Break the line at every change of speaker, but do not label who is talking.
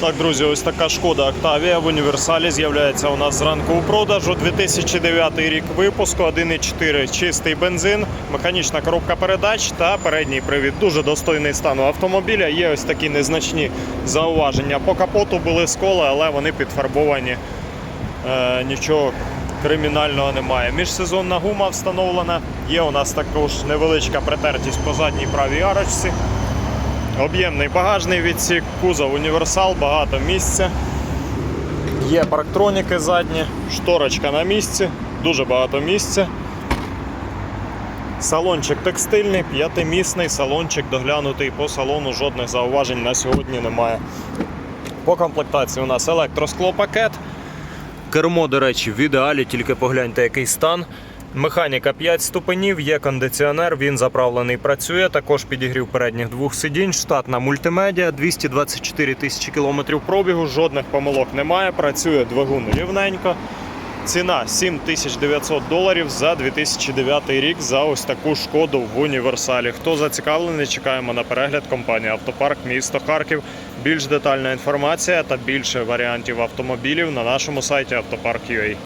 Так, друзі, ось така шкода Октавія в універсалі з'являється у нас зранку у продажу. 2009 рік випуску, 1,4 чистий бензин, механічна коробка передач та передній привід. Дуже достойний стан автомобіля. Є ось такі незначні зауваження. По капоту були сколи, але вони підфарбовані. Е, нічого кримінального немає. Міжсезонна гума встановлена. Є у нас також невеличка притертість по задній правій арочці. Об'ємний багажний відсік, кузов універсал, багато місця. Є парктроніки задні, шторочка на місці, дуже багато місця. Салончик текстильний, п'ятимісний, салончик доглянутий по салону, жодних зауважень на сьогодні немає. По комплектації у нас електросклопакет. Кермо, до речі, в ідеалі, тільки погляньте, який стан. Механіка 5 ступенів, є кондиціонер, він заправлений, працює. Також підігрів передніх двох сидінь, штатна мультимедіа, 224 тисячі кілометрів пробігу, жодних помилок немає. Працює двигун рівненько. Ціна 7900 доларів за 2009 рік за ось таку шкоду в універсалі. Хто зацікавлений, чекаємо на перегляд компанії Автопарк місто Харків. Більш детальна інформація та більше варіантів автомобілів на нашому сайті автопарк.ua.